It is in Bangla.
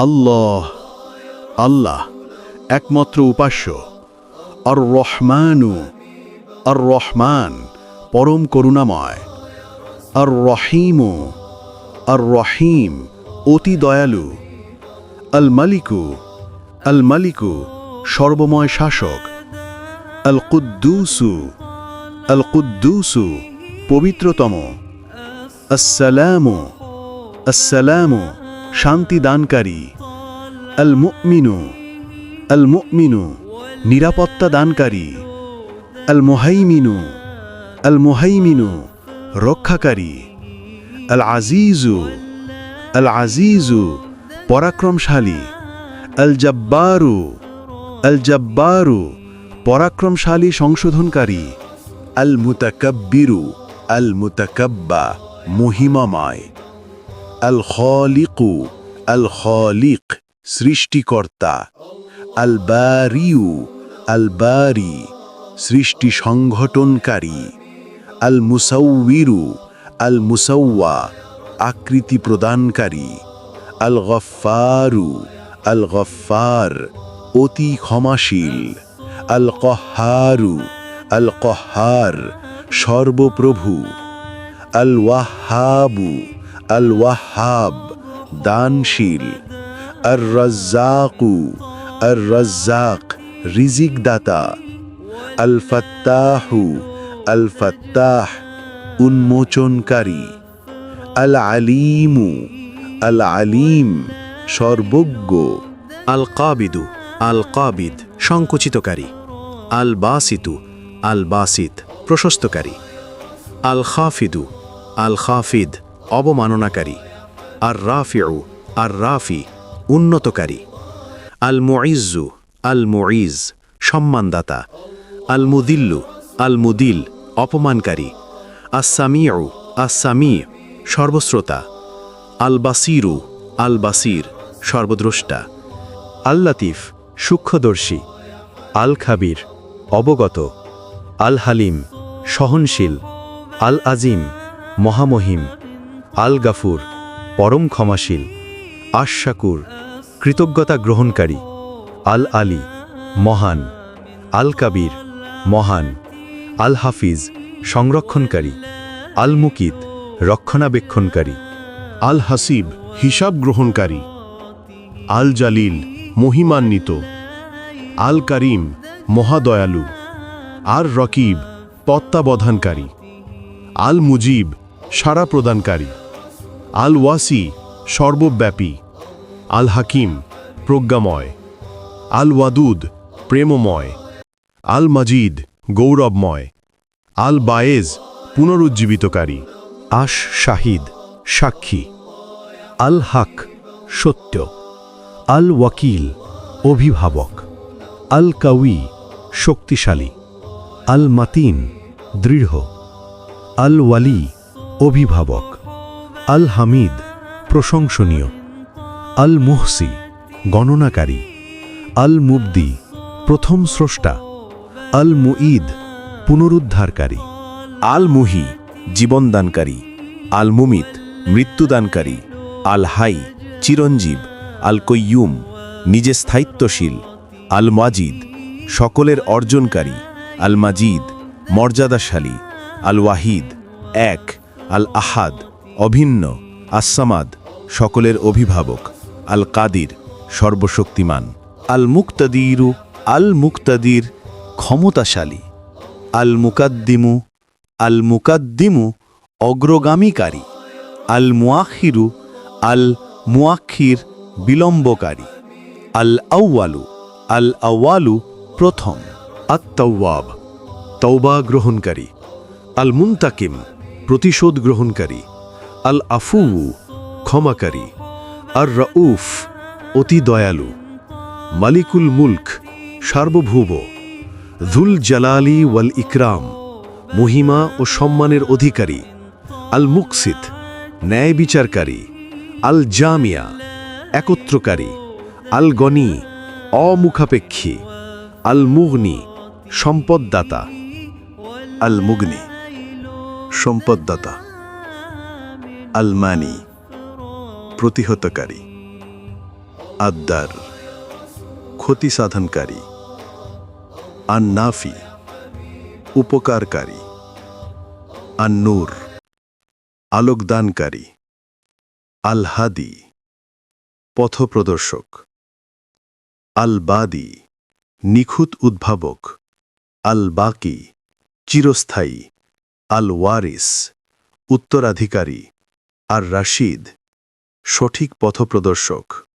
আল্লাহ আল্লাহ, একমাত্র উপাস্য। আর রহমানু আর রহমান পরম করুণাময়। আর রহিমু আর রহিম অতি দয়ালু। আল মালিকু আল মালিকু সর্বময় শাসক। আল কুদ্দুসু আল কুদ্দুসু পবিত্রতম। আসসালামু আসসালামু। শান্তি দানকারী আল মুমিনু আল মুমিনু নিরাপত্তা দানকারী আল মুহাইমিনু আল মুহাইমিনু রক্ষাকারী। আল আজিজু আল আজিজু পরাক্রমশালী। আল জব্বারু আল জব্বারু পরাক্রমশালী সংশোধনকারী। আল মুতাকাব্বিরু আল মুতাকাব্বা মহিমাময়। আল খলিকু আল খলিক সৃষ্টিকর্তা। আল বারিউ আল বারি সৃষ্টি সংঘটনকারী আল মুসাউবিরু আল মুসাউয়া আকৃতি প্রদানকারী আল গফারু আল গফার অতি ক্ষমাশীল। আল কহারু আল কহার সর্বপ্রভু। আল ওয়াহাবু আল ওয়াহাব দানশীল। আর রাজ্জাকু আর রাজ্জাক রিজিক দাতা আল ফাত্তাহু আল ফাত্তাহ উন্মোচনকারী। আল আলিমু আল আলিম সর্বজ্ঞ। আল কাবিদু আল কাবিদ সংকুচিতকারী। আল বাসিতু আল বাসিত প্রশস্তকারী। আল খাফিদু আল খাফিদ অবমাননাকারী। আর রাফিউ, আর রাফি, উন্নতকারী। আল মুইজ্জু আল মুইজ সম্মানদাতা। আল মুদিল্লু, আল মুদিল, অপমানকারী। আসামিউ আসামি সর্বশ্রোতা আল বাসিরু, আল বাসির, সর্বদ্রষ্টা। আল লাতিফ, সূক্ষ্মদর্শী। আল খাবির, অবগত। আল হালিম, সহনশীল। আল আজিম, মহামহিম। আল গাফুর, পরম ক্ষমাশীল আশাকুর কৃতজ্ঞতা গ্রহণকারী, আল আলী, মহান, আল কাবির, মহান, আল হাফিজ, সংরক্ষণকারী, আল মুকিত, রক্ষণাবেক্ষণকারী, আল হাসিব, হিসাব গ্রহণকারী, আল জালিল, মহিমান্বিত, আল করিম, মহাদয়ালু, আর রকিব, তত্ত্বাবধানকারী, আল মুজিব, সাড়া প্রদানকারী। আল ওয়াসি সর্বব্যাপী। আল হাকিম প্রজ্ঞাময়। আল ওয়াদুদ প্রেমময়। আল মাজিদ গৌরবময়। আল বায়েজ পুনরুজ্জীবিতকারী। আশ শাহিদ সাক্ষী। আল হাক সত্য। আল ওয়াকিল অভিভাবক। আল কাউই শক্তিশালী। আল মাতিন দৃঢ়। আল ওয়ালি অভিভাবক। আল হামিদ প্রশংসনীয় আল মুহসি গণনাকারী আল মুবদি প্রথম স্রষ্টা আল মুঈদ পুনরুদ্ধারকারী। আল মুহি জীবনদানকারী আল মুমিত মৃত্যুদানকারী আল হাই চিরঞ্জীব আল কৈয়ুম নিজে স্থায়িত্বশীল আল মাজিদ সকলের অর্জনকারী আল মাজিদ মর্যাদাশালী আল ওয়াহিদ এক আল আহাদ অভিন্ন আসামাদ সকলের অভিভাবক আল কাদির সর্বশক্তিমান। আল মুক্তাদিরু আল মুক্তাদির ক্ষমতাশালী। আল মুকাদ্দিমু আল মুকাদ্দিমু অগ্রগামীকারী। আল মুয়াখিরু আল মুয়াক্ষির বিলম্বকারী। আল আউয়ালু আল আউয়ালু প্রথম। আত্মাওয়াব তৌবা গ্রহণকারী। আল মুন্তাকিম প্রতিশোধ গ্রহণকারী। আল আফু ক্ষমাকারী। আর রউফ অতি দয়ালু। মালিকুল মুলক, সার্বভৌম। ধুল জালালি ওয়াল ইকরাম মহিমা ও সম্মানের অধিকারী। আল মুকসিত ন্যায় বিচারকারী আল জামিয়া একত্রকারী। আল গনি অমুখাপেক্ষী। আল মুগনি সম্পদদাতা। আল মুগনি সম্পদদাতা। আল মানি প্রতিহতকারী, আদ্দার ক্ষতি সাধনকারী আন নাফি উপকারকারী আন নূর আলোকদানকারী আল হাদি পথপ্রদর্শক আল বাদি নিখুঁত উদ্ভাবক আল বাকি চিরস্থায়ী আল ওয়ারিস উত্তরাধিকারী আর রাশিদ সঠিক পথপ্রদর্শক।